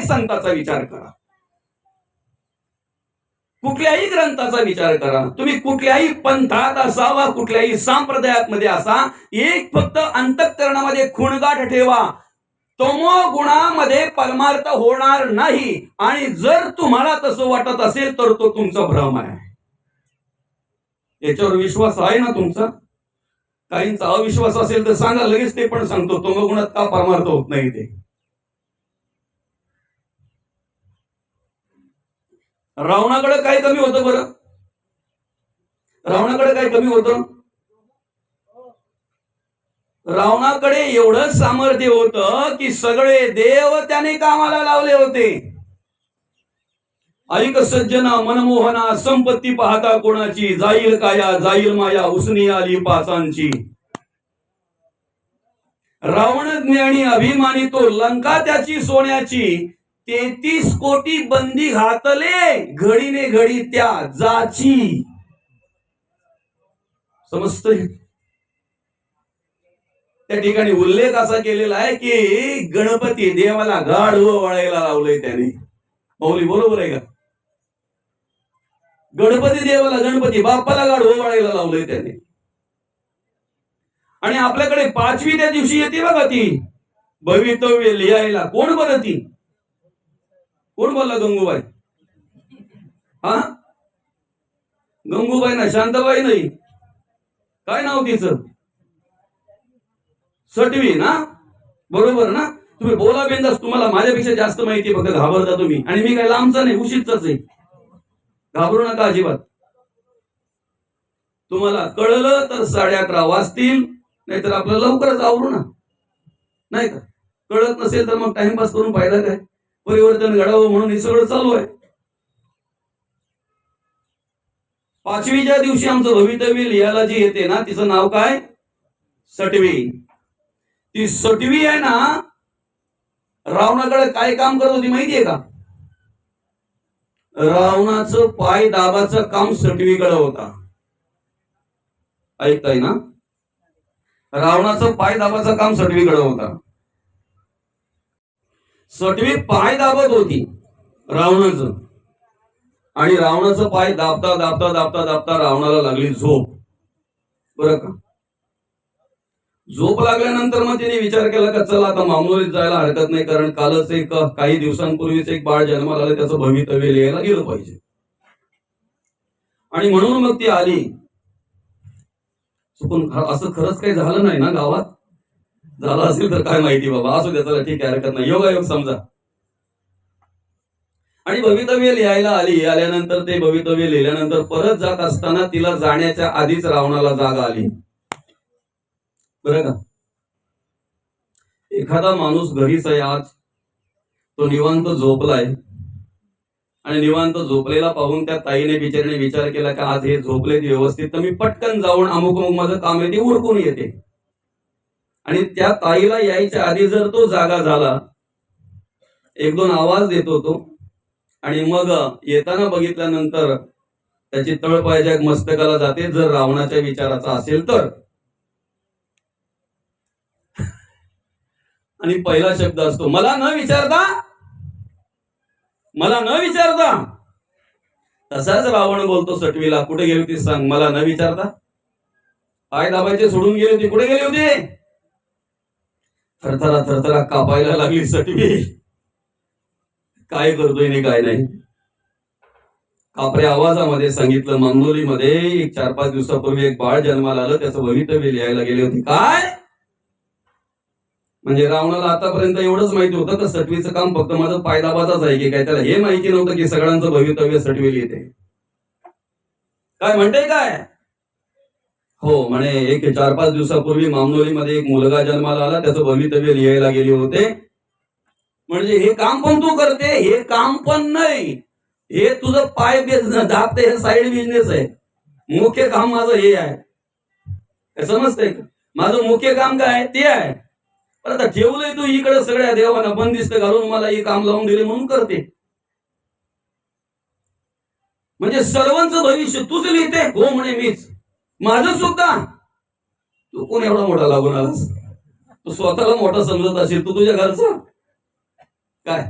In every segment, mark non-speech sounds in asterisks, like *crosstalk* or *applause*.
कुठल्याही संताचा विचार करा. कुठल्याही ग्रंथाचा विचार करा. तुम्ही कुठल्याही पंथात असावा कुठल्याही संप्रदायात मध्ये असा एक फक्त अंतःकरणामध्ये खुणगाठ ठेवा. तमो गुणामध्ये परमार्थ होणार नाही. आणि जर तुम्हाला तसं वाटत असेल तर तो तुमचा भ्रम आहे. याच्यावर विश्वास आहे ना तुमचा? काहींचा अविश्वास असेल तर सांगा लगेच ते पण सांगतो तमो गुणात का परमार्थ होत नाही ते? रावणाकडे काय कमी होतं बरं? रावणाकडे काय कमी होतं? रावणाकडे एवढं सामर्थ्य होतं की सगळे देव त्याने कामाला लावले होते. ऐक सज्जना मनमोहना संपत्ती पाहता कोणाची? जाईल काया जाईल माया उसनी आली पाचांची. रावण ज्ञानी अभिमानी तो लंका त्याची सोन्याची तेहतीस कोटी बंदी घातले. घडीने घडी त्या जाची. समजतंय? त्या ठिकाणी उल्लेख असा केलेला आहे की गणपती देवाला गाढ वळायला लावलंय त्याने. मौली बरोबर आहे का? गणपती देवाला गणपती बाप्पाला गाढ वळायला लावलंय त्याने. आणि आपल्याकडे पाचवी त्या दिवशी येते बघा ती. भवितव्य लिहायला. कोण बरं ती? कोण बोलला गंगूबाई? हा? गंगूबाई ना शांताबाई नाही. काय नाव तिचं? सटवी ना? बरोबर ना? तुम्ही बोला बिंदास तुम्हाला माझ्यापेक्षा जास्त माहिती फक्त घाबरता तुम्ही. आणि मी काय लांबचा नाही उशीतच आहे. घाबरू नका अजिबात. तुम्हाला कळलं तर साडे अकरा वाजतील नाहीतर आपलं लवकरच आवरू ना. नाही का? कळत नसेल तर मग टाइमपास करून फायदा काय? परिवर्तन घडावं म्हणून हे सगळं चालू आहे. पाचवीच्या दिवशी आमचं भवितव्य लिहायला जी येते ना तिचं नाव काय? सटवी. ती सटवी आहे ना रावणाकडे काय काम करत होती माहितीये का? रावणाचं पाय दाबाचं काम सटवीकडे होता. ऐकताय ना? रावणाचं पाय दाबाचं काम सटवीकडे होता. सटवी पाय दाबत होती. रावणाचं. आणि रावणाचं पाय दाबता दाबता दाबता दाबता रावणाला लागली झोप. बरं का? झोप लागल्यानंतर मग तिने विचार केला का चला आता मामुलीत जायला हरकत नाही कारण कालच एक काही दिवसांपूर्वीच एक बाळ जन्माला आलं त्याचं भवितव्य लिहायला गेलं पाहिजे. आणि म्हणून मग ती आली. चुकून असं खरंच काही झालं नाही ना गावात? झाला असेल तर काय माहिती बाबा असू द्या चला ठीक आहे हरकत नाही. योगायोग समजा. आणि भवितव्य लिहायला आली आल्यानंतर ते भवितव्य लिहिल्यानंतर परत जात असताना तिला जाण्याच्या आधीच रावणाला जाग आली. बरं का? एखादा माणूस घरीच आहे आज. तो निवांत झोपलाय. आणि निवांत झोपलेला पाहून त्या ताईने बिचारीने विचार केला की आज हे झोपलेत व्यवस्थित तर मी पटकन जाऊन अमुक अमुक माझं काम आहे ते उरकून येते. आणि त्या ताईला यायच्या आधी जर तो जागा झाला एक दोन आवाज देतो तो आणि मग येताना बघितल्यानंतर त्याची तळपायच्या मस्तकाला जाते. जर रावणाच्या विचाराचा असेल तर. आणि पहिला शब्द असतो मला न विचारता मला न विचारता. तसाच रावण बोलतो सटवीला कुठे गेली होती सांग मला न विचारता? पाय दाबायचे सोडून गेली होती कुठे गेली होती? थरथरा थरथरा कापायला लागली सटवी काय करतोय नाही काय नाही. कापऱ्या आवाजामध्ये सांगितलं मंगोलीमध्ये एक चार पाच दिवसापूर्वी एक बाळ जन्माला आलं त्याचं भवितव्य लिहायला गेले होते. काय? म्हणजे रावणाला आतापर्यंत एवढंच माहिती होतं का सटवीचं काम फक्त माझं पायदाबाचाच आहे की काय? त्याला हे माहिती नव्हतं की सगळ्यांचं भवितव्य सटवी लिहिते. काय म्हणते काय? हो म्हणे एक चार पाच दिवसापूर्वी मामनोलीमध्ये एक मुलगा जन्माला आला त्याचं भवितव्य लिहायला गेले होते. म्हणजे हे काम पण तू करते हे काम पण नाही. हे तुझं पाय बिझनेस दाबते हे साईड बिझनेस आहे. मुख्य काम माझं हे आहे. समजते समजतंय का? माझं मुख्य काम काय? आहे? ते आहे. पण आता ठेवलंय तू इकडे सगळ्या देवाना बंदिस्त घालून मला हे काम लावून दिले म्हणून करते. म्हणजे सर्वांचं भविष्य तूच लिहिते. हो म्हणे मीच. माझं सुद्धा तू कोण एवढा मोठा लागून आलास? तू स्वतःला मोठा समजत असेल तू तुझ्या घरचा? काय?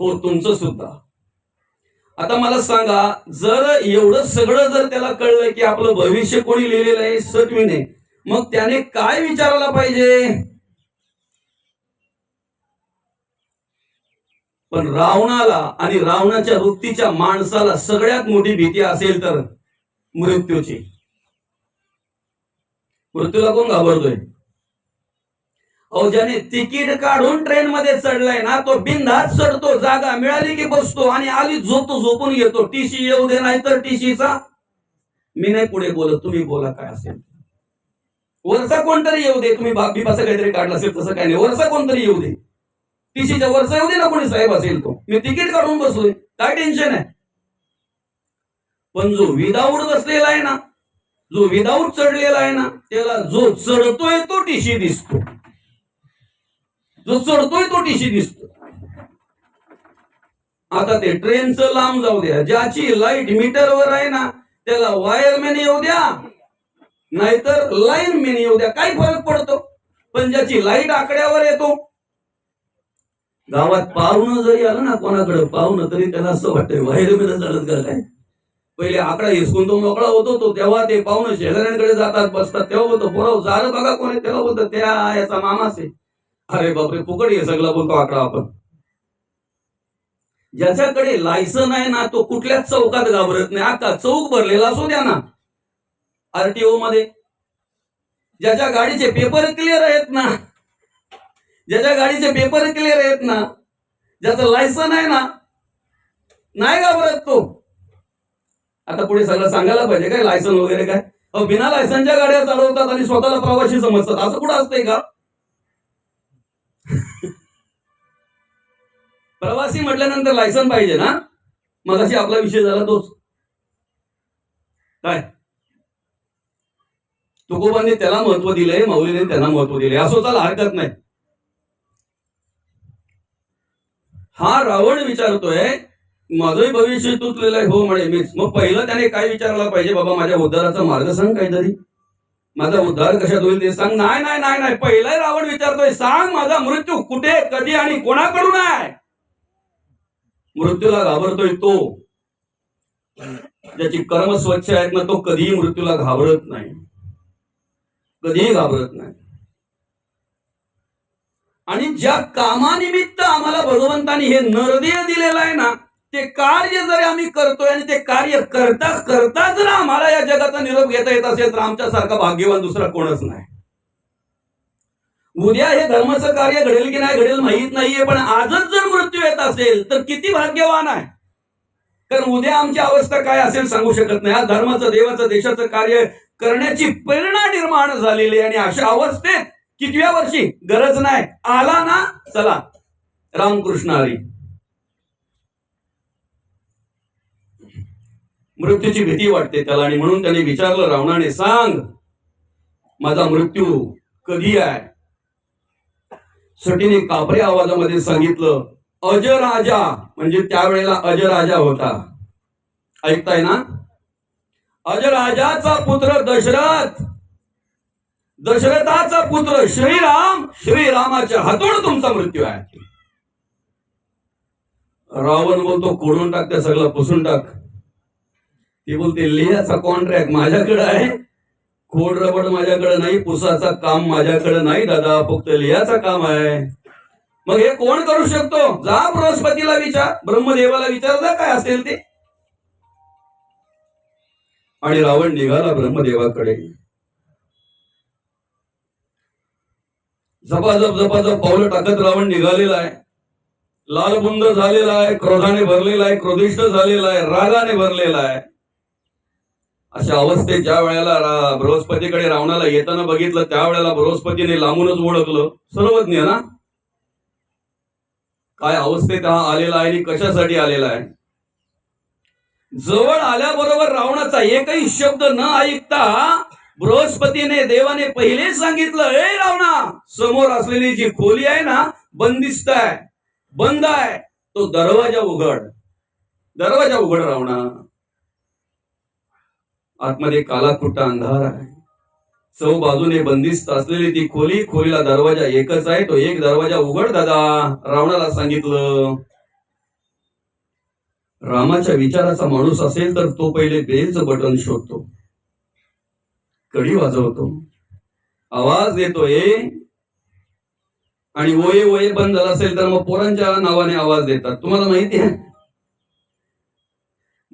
हो तुमचं सुद्धा. आता मला सांगा जर एवढं सगळं जर त्याला कळलं की आपलं भविष्य कोणी लिहिलेलं आहे सटवीने मग त्याने काय विचारायला पाहिजे? पण रावणाला आणि रावणाच्या वृत्तीच्या माणसाला सगळ्यात मोठी भीती असेल तर? मृत्यूची. मृत्यूला कोण घाबरतोय? अहो ज्याने तिकीट काढून ट्रेन मध्ये चढलाय ना तो बिनधात चढतो जागा मिळाली की बसतो आणि आली झोपतो झोपून घेतो. टीसी येऊ दे नाही तर टीसीचा मी नाही पुढे बोलत तुम्ही बोला काय असेल. वरचा कोणतरी येऊ दे तुम्ही बाप बिपाचं काहीतरी काढलं असेल तसं काही नाही. वरचा कोणतरी येऊ दे. टीसीच्या वरचा येऊ दे ना कोणी साहेब असेल तो. मी तिकीट काढून बसलोय. काय टेन्शन आहे? पण जो विदाऊट बसलेला आहे ना जो विदाऊट चढलेला आहे ना त्याला जो चढतोय तो टीशी दिसतो. जो चढतोय तो टीशी दिसतो. आता ते ट्रेनचं लांब जाऊ द्या. ज्याची लाइट मीटरवर आहे ना त्याला वायरमॅन येऊ द्या. नाहीतर लाईनमॅन येऊ द्या. काय फरक पडतो. पण ज्याची लाइट आकड्यावर येतो गावात पाहुणं जरी आलं ना कोणाकडे पाहुणं तरी त्याला असं वाटतंय वायरमॅन चालत का काय? पहिले आकडा हिसकून तो मोकळा होतो तो तेव्हा ते पाहुणं शेजाऱ्यांकडे जातात बसतात. तेव्हा बोलतो पोराव जार बघा कोण आहे. तेव्हा बोलतो त्या याचा मामाच आहे अरे बापरे फुकट हे सगळं बोलतो आकडा आपण. ज्याच्याकडे लायसन आहे ना तो कुठल्याच चौकात घाबरत नाही. आता चौक भरलेला असू द्या ना आरटीओ मध्ये. ज्याच्या गाडीचे पेपर क्लिअर आहेत ना ज्याच्या गाडीचे पेपर क्लिअर आहेत ना ज्याचं लायसन आहे ना नाही घाबरत तो. आता पुढे सगळं सांगायला पाहिजे काय? लायसन वगैरे काय? अहो, बिना लायसनच्या गाड्या चालवतात आणि स्वतःला प्रवासी समजतात. असं कुठं असतंय का? *laughs* प्रवासी म्हटल्यानंतर लायसन पाहिजे ना? मग अशी आपला विषय झाला तोच. काय? तुकोबांनी त्याला महत्त्व दिलंय माऊलीने त्यांना महत्त्व दिले असं त्याला हरकत नाही. हा रावण विचारतोय माझंही भविष्य तुटलेलं आहे हो म्हणे मीच. मग पहिलं त्याने काय विचारायला पाहिजे? बाबा माझ्या उद्धाराचा मार्ग सांग काहीतरी. माझा उद्धार कशात होईल ते सांग. नाही नाही नाही नाही. पहिलं रावण विचारतोय सांग माझा मृत्यू कुठे कधी आणि कोणाकडून आहे? मृत्यूला घाबरतोय तो. ज्याची कर्म स्वच्छ आहेत ना तो कधीही मृत्यूला घाबरत नाही. कधीही घाबरत नाही. आणि ज्या कामानिमित्त आम्हाला भगवंतानी हे नरदेह दिलेलं आहे ना ते कार्य जरी आम्ही करतोय आणि ते कार्य करता करता जर आम्हाला या जगाचा निरोप घेता येत असेल तर आमच्यासारखा भाग्यवान दुसरा कोणच नाही. उद्या हे धर्माचं कार्य घडेल की नाही घडेल माहीत नाहीये पण आजच जर मृत्यू येत असेल तर किती भाग्यवान आहे. कारण उद्या आमची अवस्था काय असेल सांगू शकत नाही. आज धर्माचं देवाचं देशाचं कार्य करण्याची प्रेरणा निर्माण झालेली आहे आणि अशा अवस्थेत कितव्या वर्षी? गरज नाही. आला ना चला. रामकृष्ण हरी. मृत्यूची भीती वाटते त्याला आणि म्हणून त्याने विचारलं रावणाने सांग माझा मृत्यू कधी आहे? सटीने कापरे आवाजामध्ये सांगितलं अजराजा. म्हणजे त्यावेळेला अजराजा होता. ऐकताय ना? अजराजाचा पुत्र दशरथ. दशरथाचा पुत्र श्रीराम श्रीरामाच्या हातून तुमचा मृत्यू आहे. रावण बोलतो कोडून टाक त्या सगळं पुसून टाक. ते बोलते लिहाचा कॉन्ट्रॅक्ट माझ्याकडे आहे. खोड रबड माझ्याकडे नाही पुसाचा काम माझ्याकडे नाही दादा फक्त लिहाचा काम आहे. मग हे कोण करू शकतो? जा बृहस्पतीला विचार ब्रह्मदेवाला विचार जा काय असेल ते. आणि रावण निघाला ब्रह्मदेवाकडे. झपाझप झपाझप पावलं टाकत रावण निघालेला आहे. लालबुंद झालेला आहे क्रोधाने भरलेला आहे क्रोधिष्ठ झालेला आहे रागाने भरलेला आहे. अशा अवस्थेत ज्या वेळेला बृहस्पतीकडे रावणाला येताना बघितलं त्यावेळेला बृहस्पतीने लांबूनच ओळखलं. सर्वज्ञ ना? काय अवस्थेत हा आलेला आहे आणि कशासाठी आलेला आहे? जवळ आल्याबरोबर रावणाचा एकही शब्द न ऐकता बृहस्पतीने देवाने पहिले सांगितलं ए रावणा समोर असलेली जी खोली आहे ना बंदिस्त आहे बंद आहे तो दरवाजा उघड. दरवाजा उघड रावणा. आतमध्ये कालाकुट्टा अंधार आहे. चौ बाजूने बंदिस्त असलेली ती खोली खोलीला दरवाजा एकच आहे तो एक दरवाजा उघड दादा. रावणाला सांगितलं रामाच्या विचाराचा माणूस असेल तर तो पहिले बेलचं बटन शोधतो. कडी वाजवतो. आवाज देतोय आणि ओये ओये बंद झाला असेल तर मग पोरांच्या नावाने आवाज देतात. तुम्हाला माहिती आहे?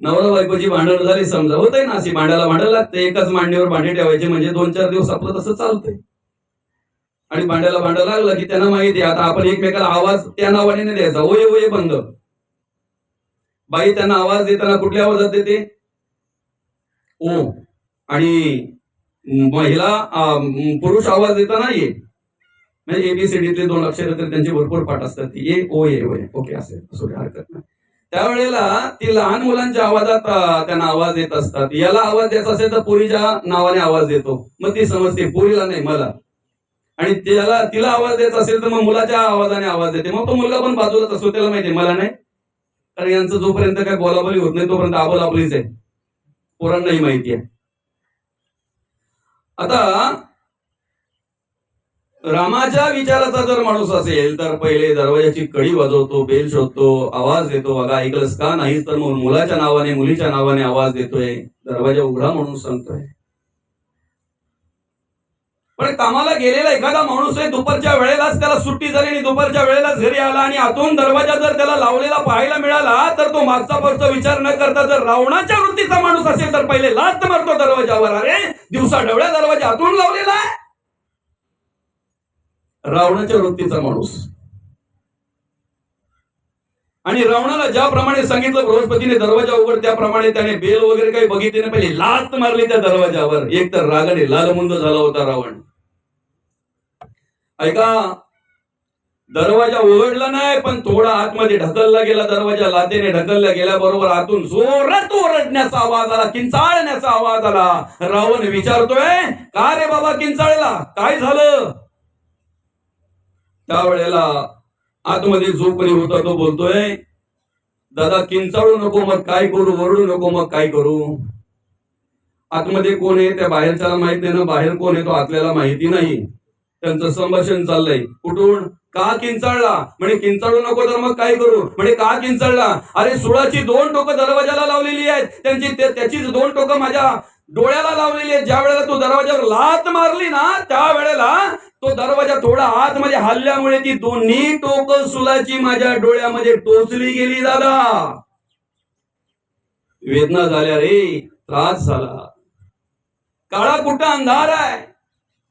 नवरा बायकोची भांडण झाली समजा. होतंय ना अशी भांडायला भांडायला लागते. एकाच मांडीवर भांडे ठेवायचे म्हणजे दोन चार दिवस आपलं तसं चालतंय. आणि भांड्याला भांडं लागलं की त्यांना माहिती आहे. आता आपण एकमेकाला आवाज त्या नावाने नाही द्यायचा. ओये ओये बंद बाई त्यांना आवाज देताना कुठल्या आवाजात देते? ओ. आणि महिला पुरुष आवाज देताना ये. म्हणजे एबीसीडीतले दोन अक्षर तर त्यांचे भरपूर पाठ असतात. ये ओ ए ओके असेल असू हरकत नाही. त्यावेळेला ती लहान मुलांच्या आवाजात त्यांना आवाज देत असतात. याला आवाज द्यायचा असेल तर पुरीच्या नावाने आवाज देतो. मग ती समजते पुरीला नाही मला. आणि त्याला तिला आवाज देत असेल तर मग मुलाच्या आवाजाने आवाज देते. मग तो मुलगा पण बाजूलाच असतो त्याला माहिती मला नाही. कारण यांचं जोपर्यंत काय बोलाबोली होत नाही तोपर्यंत आबोल आपलीच आहे. पोरांनाही माहिती आहे. आता रामाच्या विचाराचा जर माणूस असेल तर पहिले दरवाजाची कडी वाजवतो बेल शोधतो आवाज देतो बघा ऐकलंस का नाही तर मग मुलाच्या नावाने मुलीच्या नावाने आवाज देतोय दरवाजा उघडा म्हणून सांगतोय. पण कामाला गेलेला एखादा माणूस आहे दुपारच्या वेळेलाच त्याला सुट्टी झाली आणि दुपारच्या वेळेलाच घरी आला आणि आतून दरवाजा जर त्याला लावलेला पाहायला मिळाला तर तो मागचा पुढचा विचार न करता जर रावणाच्या वृत्तीचा माणूस असेल तर पहिले लात मारतो दरवाजावर. अरे दिवसा डवळ्या दरवाजा आतून लावलेला आहे. रावणाच्या वृत्तीचा माणूस. आणि रावणाला ज्याप्रमाणे सांगितलं बृहस्पतीने दरवाजा उघड त्याप्रमाणे त्याने बेल वगैरे काही बघितले नाही पहिले लात मारली त्या दरवाजावर. एक तर रागाने लालमुंद झाला होता रावण. ऐका दरवाजा उघडला नाही पण थोडा आतमध्ये ढकलला गेला दरवाजा लातेने ढकलला गेल्याबरोबर आतून जोरात ओरडण्याचा आवाज आला किंचाळण्याचा आवाज आला. रावण विचारतोय का रे बाबा किंचाळला? काय झालं? त्यावेळेला आतमध्ये जो कोणी होता तो बोलतोय दादा किंचाळू नको मग काय करू? वरडू नको मग काय करू? आतमध्ये कोण आहे? त्या बाहेरच्याला माहीत नाही ना. बाहेर कोण आहे तो आतल्याला माहिती नाही. त्यांचं संभाषण चाललंय. कुठून? का किंचाळला? म्हणे किंचाळू नको तर मग काय करू? म्हणे का किंचाळला? अरे सुळाची दोन टोकं दरवाजाला लावलेली आहेत. त्यांची त्याचीच दोन टोकं माझ्या डोळ्याला लावलेली आहे ज्या वेळेला तो दरवाजावर लात मारली ना त्या वेळेला तो दरवाजा थोडा आतमध्ये हल्ल्यामुळे ती दोन्ही टोक सुलाची माझ्या डोळ्यामध्ये टोचली गेली दादा. वेदना झाल्या रे त्रास झाला. काळा कुठं अंधार आहे?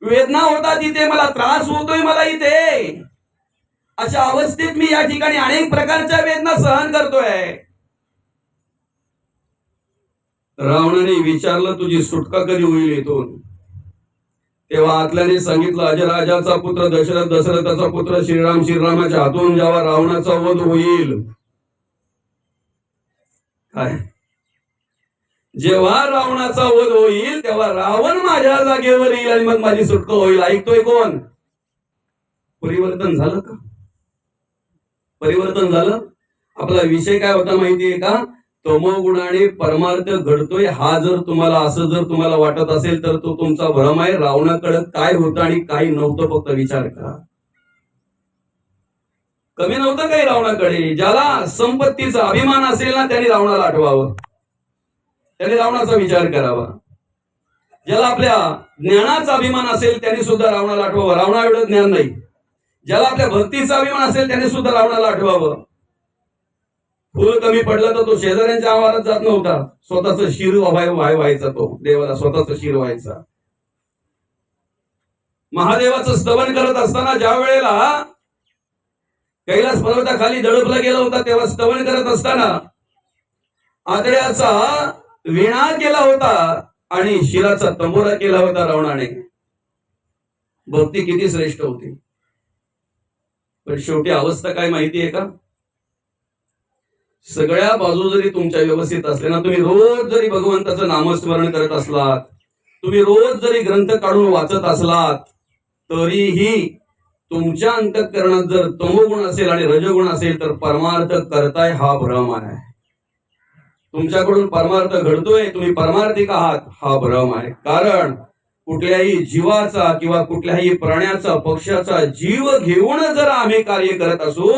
वेदना होता तिथे मला त्रास होतोय मला इथे. अशा अवस्थेत मी या ठिकाणी अनेक प्रकारच्या वेदना सहन करतोय. रावणाने विचारलं तुझी सुटका कधी होईल इथून? तेव्हा आतल्याने सांगितलं अजराजाचा पुत्र दशरथ दशरथाचा पुत्र श्रीराम श्रीरामाच्या हातून जेव्हा रावणाचा वध होईल. काय? जेव्हा रावणाचा वध होईल तेव्हा रावण माझ्या जागेवर येईल आणि मग माझी सुटका होईल. ऐकतोय कोण? परिवर्तन झालं का? परिवर्तन झालं? आपला विषय काय होता माहितीये का? तमोगुणाने परमार्थ घडतोय हा जर तुम्हाला असं जर तुम्हाला वाटत असेल तर तो तुमचा भ्रम आहे. रावणाकडे काय होतं आणि काही नव्हतं फक्त विचार करा. कमी नव्हतं काही रावणाकडे. ज्याला संपत्तीचा अभिमान असेल ना त्याने रावणाला आठवावं. त्याने रावणाचा विचार करावा. ज्याला आपल्या ज्ञानाचा अभिमान असेल त्याने सुद्धा रावणाला आठवावं. रावणा एवढं ज्ञान नाही. ज्याला आपल्या भक्तीचा अभिमान असेल त्याने सुद्धा रावणाला आठवावं. फुल कमी पडलं तर तो शेजाऱ्यांच्या आवारात जात नव्हता. स्वतःच शिर व्हाय व्हायचा तो. देवाला स्वतःच शिर व्हायचा. महादेवाचं स्तवन करत असताना ज्या वेळेला कैलास पर्वताखाली दडपला गेला होता तेव्हा स्तवन करत असताना आदळ्याचा विणा केला होता आणि शिराचा तंबोरा केला होता रावणाने. भक्ती किती श्रेष्ठ होती. पण शेवटी अवस्था काय माहिती आहे का? सगळ्या बाजू जरी तुमच्या व्यवस्थित असल्या ना तुम्ही रोज जरी भगवंताचं नामस्मरण करत असलात तुम्ही रोज जरी ग्रंथ काढून वाचत असलात तरीही तुमच्या अंतकरणात जर तमोगुण असेल आणि रजगुण असेल तर परमार्थ करताय हा भ्रम आहे. तुमच्याकडून परमार्थ घडतोय तुम्ही परमार्थिक आहात हा भ्रम आहे. कारण कुठल्याही जीवाचा किंवा कुठल्याही प्राण्याचा पक्षाचा जीव घेऊन जर आम्ही कार्य करत असू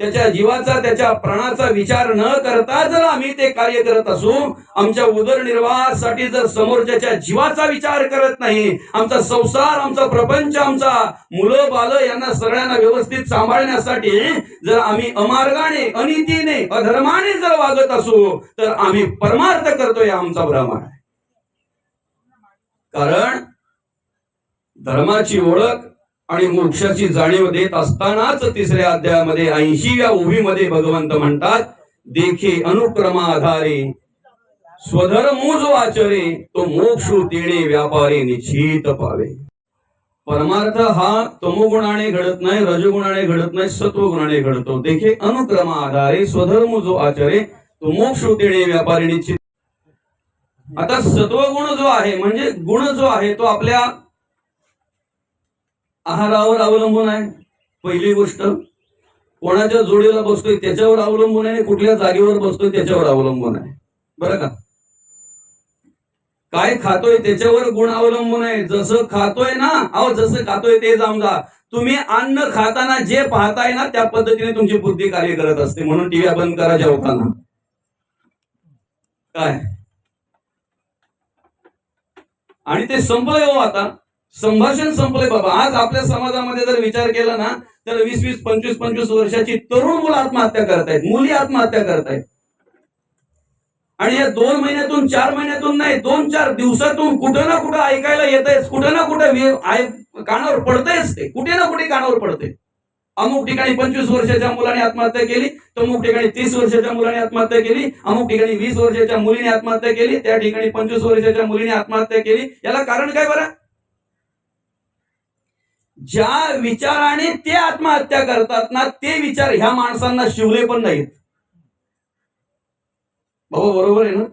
त्याच्या जीवाचा त्याच्या प्राणाचा विचार न करता जर आम्ही ते कार्य करत असू आमच्या उदरनिर्वाहासाठी जर समोरच्याच्या जीवाचा विचार करत नाही आमचा संसार आमचा प्रपंच आमचा मुलं बाल यांना सगळ्यांना व्यवस्थित सांभाळण्यासाठी जर आम्ही अमार्गाने अनितीने अधर्माने जर वागत असू तर आम्ही परमार्थ करतोय आमचा भ्रम आहे. कारण धर्माची ओळख आणि मोक्षाची जाणीव देत असतानाच तिसऱ्या अध्यायामध्ये ऐंशी या ओवीमध्ये भगवंत म्हणतात देखे अनुक्रमा आधारे स्वधर्मो जो तो मोक्ष देणे व्यापारी निश्चित पावे. परमार्थ हा तमोगुणाने घडत नाही रजगुणाने घडत नाही सत्वगुणाने घडतो. देखे अनुक्रमा आधारे स्वधर्म जो आचरे तो मोक्ष देणे व्यापारी निश्चित. आता सत्वगुण जो आहे म्हणजे गुण जो आहे तो आपल्या आहारावर अवलंबून आहे. पहिली गोष्ट कोणाच्या जोडीला बसतोय त्याच्यावर अवलंबून आहे कुठल्या जागेवर बसतोय त्याच्यावर अवलंबून आहे. बरं का? काय खातोय त्याच्यावर गुण अवलंबून आहे. जसं खातोय ना अहो जसं खातोय ते जा तुम्ही अन्न खाताना जे पाहताय ना त्या पद्धतीने तुमची बुद्धी कार्य करत असते. म्हणून टीव्ही बंद करा जेवताना काय? आणि ते संपलंय हो आता. संभाषण संपलंय बाबा. आज आपल्या समाजामध्ये जर विचार केला ना तर वीस वीस पंचवीस पंचवीस वर्षाची तरुण मुलं आत्महत्या करतायत. मुली आत्महत्या करतायत. आणि या दोन महिन्यातून चार महिन्यातून नाही दोन चार दिवसातून कुठं ना कुठं ऐकायला येत कुठं ना कुठं कानावर पडतायच ते. कुठे ना कुठे कानावर पडते अमुक ठिकाणी पंचवीस वर्षाच्या मुलाने आत्महत्या केली तर अमुक ठिकाणी तीस वर्षाच्या मुलाने आत्महत्या केली अमुक ठिकाणी वीस वर्षाच्या मुलीने आत्महत्या केली त्या ठिकाणी पंचवीस वर्षाच्या मुलीने आत्महत्या केली. याला कारण काय बरं? ज्या विचाराने ते आत्महत्या करतात ना ते विचार ह्या माणसांना शिवले पण नाहीत. बाबा बरोबर आहे ना?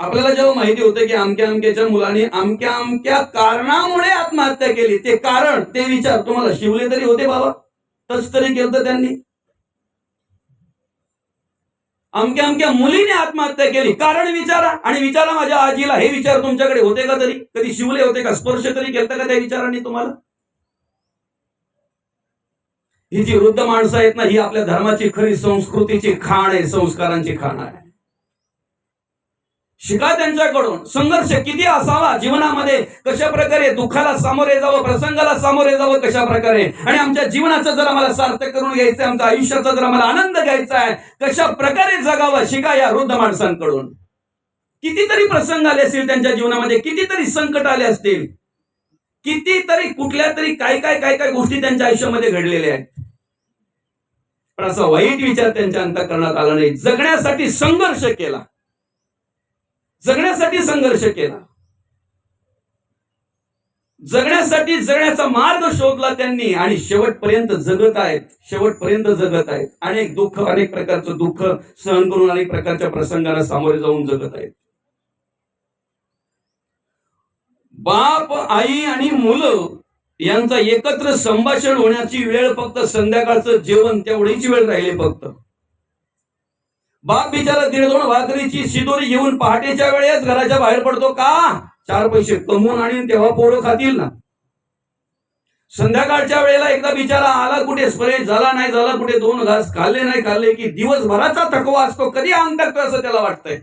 आपल्याला जेव्हा माहिती होते की अमक्या अमक्याच्या मुलाने अमक्या अमक्या कारणामुळे आत्महत्या केली ते कारण ते विचार तुम्हाला शिवले तरी होते बाबा. तस तरी केलं त्यांनी. अमक्या अमक्या मुलीने आत्महत्या केली कारण विचारा. आणि विचारा माझ्या आजीला हे विचार तुमच्याकडे होते का तरी? कधी शिवले होते का? स्पर्श तरी केलं का त्या विचारांनी तुम्हाला? ही जी वृद्ध माणसं आहेत ना ही आपल्या धर्माची खरी संस्कृतीची खाण आहे संस्कारांची खाण आहे. शिका त्यांच्याकडून. संघर्ष किती असावा जीवनामध्ये कशा प्रकारे दुःखाला सामोरे जावं प्रसंगाला सामोरे जावं कशा प्रकारे आणि आमच्या जीवनाचं जर आम्हाला सार्थक करून घ्यायचंय आमच्या आयुष्याचा जर आम्हाला आनंद घ्यायचा आहे कशा प्रकारे जगावं? शिका या वृद्ध माणसांकडून. कितीतरी प्रसंग आले असतील त्यांच्या जीवनामध्ये कितीतरी संकट आले असतील. कितीतरी कुठल्या तरी काय काय काय काय गोष्टी त्यांच्या आयुष्यामध्ये घडलेल्या आहेत. पण असा वाईट विचार त्यांच्या अंतकरणात आला नाही. जगण्यासाठी संघर्ष केला. जगण्यासाठी संघर्ष केला. जगण्यासाठी जगण्याचा मार्ग शोधला त्यांनी आणि शेवटपर्यंत जगत आहेत. शेवटपर्यंत जगत आहेत. अनेक दुःख अनेक प्रकारचं दुःख सहन करून अनेक प्रकारच्या प्रसंगाला सामोरे जाऊन जगत आहेत. बाप आई आणि मुलं यांचा एकत्र संभाषण होण्याची वेळ फक्त संध्याकाळचं जेवण तेवढीच वेळ राहिली फक्त. बाप बिचारा दीड दोन भाकरीची शिदोरी घेऊन पहाटेच्या वेळेस घराच्या बाहेर पडतो का? चार पैसे कमवून आणि तेव्हा पोरं खातील ना. संध्याकाळच्या वेळेला एकदा बिचारा आला कुठे स्प्रे झाला नाही झाला कुठे दोन घास खाल्ले नाही खाल्ले की दिवसभराचा थकवा असतो. कधी अंग टाकतो असं त्याला वाटतंय?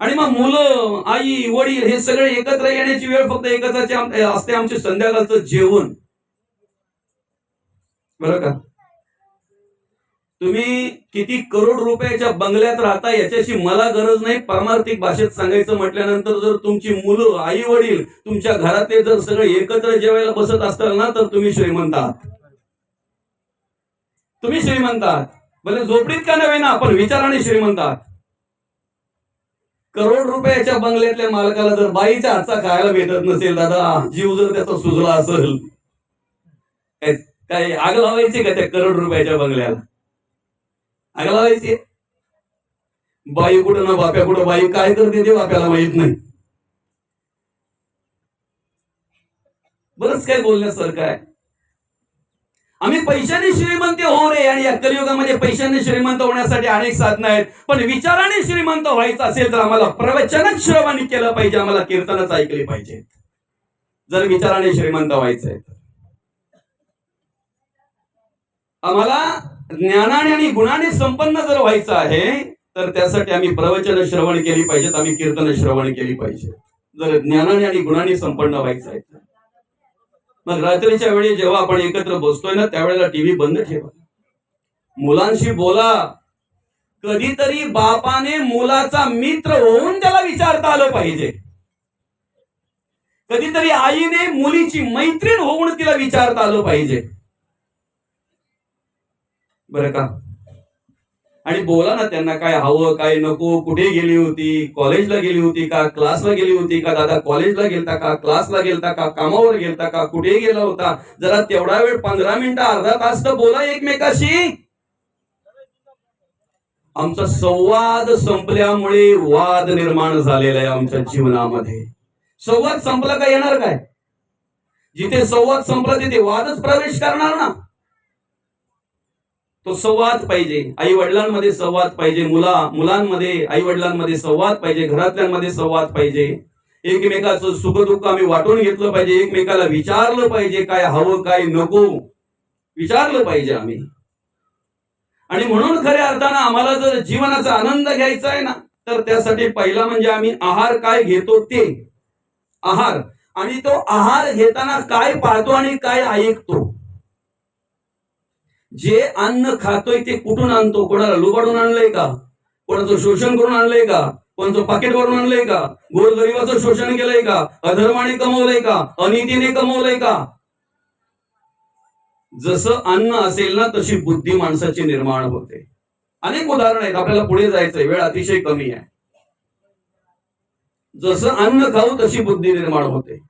आणि मग मुलं आई वडील हे सगळे एकत्र येण्याची वेळ फक्त एकत्राची असते आमचे संध्याकाळचं जेवण. बरं का? तुम्ही किती करोड रुपयाच्या बंगल्यात राहता याच्याशी मला गरज नाही. परमार्थिक भाषेत सांगायचं म्हटल्यानंतर जर तुमची मुलं आई वडील तुमच्या घरातले जर सगळे एकत्र जेवायला बसत असताल ना तर तुम्ही श्रीमंत आहात. तुम्ही श्रीमंत आहात. भले झोपडीत का नव्हे ना पण विचाराने श्रीमंत आहात. करोड रुपयाच्या बंगल्यातल्या मालकाला जर बाईच्या हातचा खायला भेटत नसेल दादा जीव जर त्याचा सुजला असेल काय काय आग लावायची का त्या करोड रुपयाच्या बंगल्याला? आग लावायची? बाई कुठं ना बाप्या कुठं बाई काय करते ते बाप्याला माहीत नाही. बरंच काय बोलण्यासारखं आहे. आम्ही पैशाने श्रीमंत हो रे आणि या कलियुगामध्ये पैशाने श्रीमंत होण्यासाठी अनेक साधनं आहेत. पण विचाराने श्रीमंत व्हायचं असेल तर आम्हाला प्रवचनच श्रवण केलं पाहिजे. आम्हाला कीर्तनच ऐकले पाहिजेत. जर विचाराने श्रीमंत व्हायचं आहे तर. आम्हाला ज्ञानाने आणि गुणाने संपन्न जर व्हायचं आहे तर त्यासाठी आम्ही प्रवचन श्रवण केली पाहिजेत. आम्ही कीर्तन श्रवण केली पाहिजे जर ज्ञानाने आणि गुणाने संपन्न व्हायचं आहे तर. मग रात्रीच्या वेळी जेव्हा आपण एकत्र बसतोय ना त्यावेळेला टीव्ही बंद ठेवा. मुलांशी बोला. कधीतरी बापाने मुलाचा मित्र होऊन त्याला विचारता आलं पाहिजे. कधीतरी आईने मुलीची मैत्रीण होऊन तिला विचारता आलं पाहिजे. बरं का? आणि बोला ना त्यांना काय हवं काय नको कुठे गेली होती कॉलेजला गेली होती का क्लासला गेली होती का दादा कॉलेजला गेलता का क्लासला गेलता का कामावर गेलता का कुठे गेला होता? जरा तेवढा वेळ पंधरा मिनिटं अर्धा तास तर बोला एकमेकाशी. आमचा संवाद संपल्यामुळे वाद निर्माण झालेला आहे आमच्या जीवनामध्ये. संवाद संपला का येणार काय? जिथे संवाद संपला तिथे वादच प्रवेश करणार ना. तो संवाद पाहिजे. आई वडिलांमध्ये संवाद पाहिजे. मुला मुलांमध्ये आई वडिलांमध्ये संवाद पाहिजे. घरातल्यांमध्ये संवाद पाहिजे. एकमेकाचं सुखदुःख आम्ही वाटून घेतलं पाहिजे. एकमेकाला विचारलं पाहिजे काय हवं काय नको. विचारलं पाहिजे आम्ही. आणि म्हणून खऱ्या अर्थानं आम्हाला जर जीवनाचा आनंद घ्यायचा आहे ना तर त्यासाठी पहिला म्हणजे आम्ही आहार काय घेतो ते. आहार. आणि तो आहार घेताना काय पाहतो आणि काय ऐकतो. जे अन्न खातोय ते कुठून आणतो? कोणाला लुबाडून आणलंय का? कोणाचं शोषण करून आणलंय का? कोणाचं पाकिट करून आणलंय का? गोरगरिबाचं शोषण केलंय का? अधर्माने कमवलंय का? अनितीने कमवलंय का? जसं अन्न असेल ना तशी बुद्धी माणसाची निर्माण होते. अनेक उदाहरण आहेत. आपल्याला पुढे जायचंय. वेळ अतिशय कमी आहे. जसं अन्न खाऊ तशी बुद्धी निर्माण होते.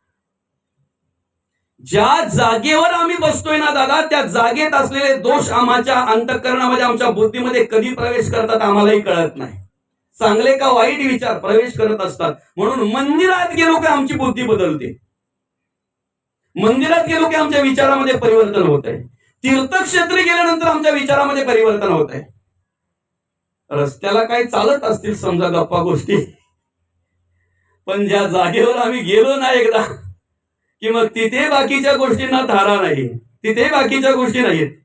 ज्या जागेवर आम्ही बसतोय ना दादा त्या जागेत असलेले दोष आम्हाच्या अंतकरणामध्ये आमच्या बुद्धीमध्ये कधी प्रवेश करतात आम्हालाही कळत नाही. चांगले का वाईट विचार प्रवेश करत असतात. म्हणून मंदिरात गेलो की आमची बुद्धी बदलते. मंदिरात गेलो की आमच्या विचारामध्ये परिवर्तन होत आहे तीर्थक्षेत्री गेल्यानंतर आमच्या विचारामध्ये परिवर्तन होत आहे रस्त्याला काही चालत असतील समजा गप्पा गोष्टी. पण ज्या जागेवर आम्ही गेलो ना एकदा की मग तिथे बाकीच्या गोष्टींना धारा नाही. तिथे बाकीच्या गोष्टी नाहीत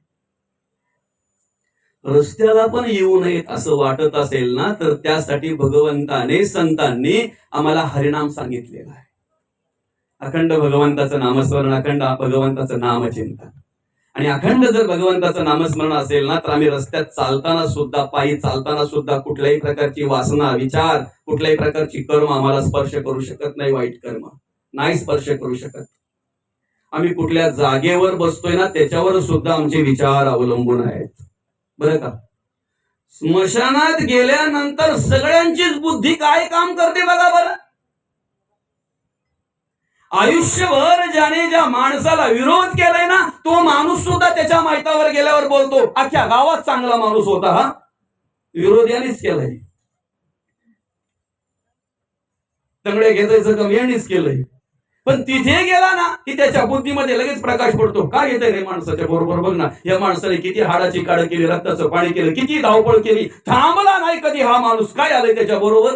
रस्त्याला पण येऊ नयेत असं वाटत असेल ना तर त्यासाठी भगवंताने संतांनी आम्हाला हरिनाम सांगितलेला आहे. अखंड भगवंताचं नामस्मरण अखंड भगवंताचं नामचिंतन. आणि अखंड जर भगवंताचं नामस्मरण असेल ना तर आम्ही रस्त्यात चालताना सुद्धा पायी चालताना सुद्धा कुठल्याही प्रकारची वासना विचार कुठल्याही प्रकारची कर्म आम्हाला स्पर्श करू शकत नाही वाईट कर्म. नाही स्पर्श करू शकत. आम्ही कुठल्या जागेवर बसतोय ना त्याच्यावर सुद्धा आमचे विचार अवलंबून आहेत. बरं का? स्मशानात गेल्यानंतर सगळ्यांचीच बुद्धी काय काम करते बघा बरं. आयुष्यभर ज्याने ज्या माणसाला विरोध केलाय ना तो माणूस सुद्धा त्याच्या माहितावर गेल्यावर बोलतो. अख्ख्या गावात चांगला माणूस होता हा. विरोध यानेच केलाय. तंगडे घेतायचं कमी यांनीच केलंय. पण तिथे गेला ना की त्याच्या बुद्धीमध्ये लगेच प्रकाश पडतो. काय येतंय रे माणसाच्या बरोबर? बघ ना या माणसाने किती हाडाची काढ केली रक्ताचं पाणी केलं किती धावपळ केली. थांबला नाही कधी हा माणूस. काय आलाय त्याच्या बरोबर?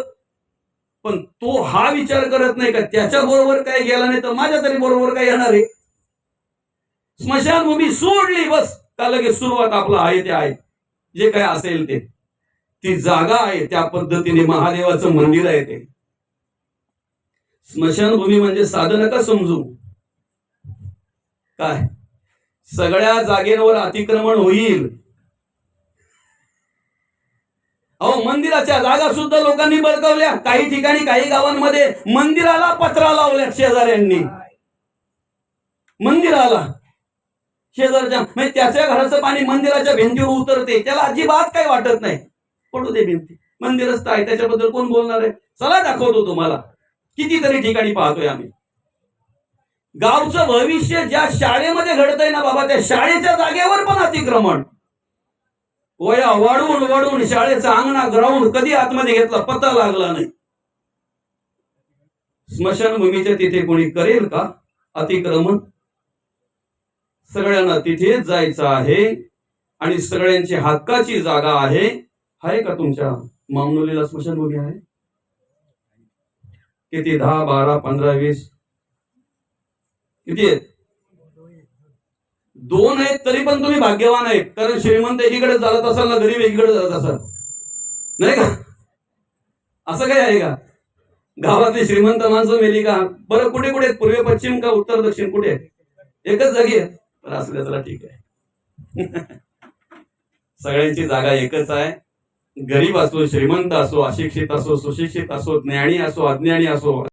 पण तो हा विचार करत नाही का त्याच्या बरोबर काय गेला नाही तर माझ्या तरी बरोबर काय येणार आहे? स्मशानभूमी सोडली बस. का लगेच सुरुवात आपलं आहे ते आहे. जे काय असेल ते. ती जागा आहे त्या पद्धतीने महादेवाचं मंदिर आहे ते. स्मशानभूमी म्हणजे साधं नका समजू काय? सगळ्या जागेवर अतिक्रमण होईल. अहो मंदिराच्या जागा सुद्धा लोकांनी बळकावल्या. काही ठिकाणी काही गावांमध्ये मंदिराला पत्रा लावल्या शेजाऱ्यांनी. मंदिराला. शेजारच्या म्हणजे त्याच्या घराचं पाणी मंदिराच्या भिंतीवर उतरते. त्याला अजिबात काही वाटत नाही. पडू दे भिंती. मंदिरच तर आहे त्याच्याबद्दल कोण बोलणार आहे? चला दाखवतो तुम्हाला. कितीतरी ठिकाणी पाहतोय आम्ही. गावचं भविष्य ज्या शाळेमध्ये घडतंय ना बाबा त्या शाळेच्या जागेवर पण अतिक्रमण. वया वाढवून वाढवून शाळेचा अंगणा ग्राउंड कधी आतमध्ये घेतला पत्ता लागला नाही. स्मशानभूमीच्या तिथे कोणी करेल का अतिक्रमण? सगळ्यांना तिथेच जायचं आहे आणि सगळ्यांची हक्काची जागा आहे. आहे का तुमच्या मामनोलीला स्मशानभूमी आहे? किती? दहा बारा पंधरा वीस? किती आहेत? दोन आहेत तरी पण तुम्ही भाग्यवान आहेत. कारण श्रीमंत एकीकडे चालत असाल ना गरीब एकीकडे चालत असाल. नाही का? असं काय आहे का? गावातली श्रीमंत माणसं मेली का? बरं कुठे कुठे आहेत? पूर्व पश्चिम का उत्तर दक्षिण? कुठे एकच जागी आहे तर असं चला ठीक आहे. *laughs* सगळ्यांची जागा एकच आहे. गरीब असो श्रीमंत असो अशिक्षित असो सुशिक्षित असो ज्ञानी असो अज्ञानी असो.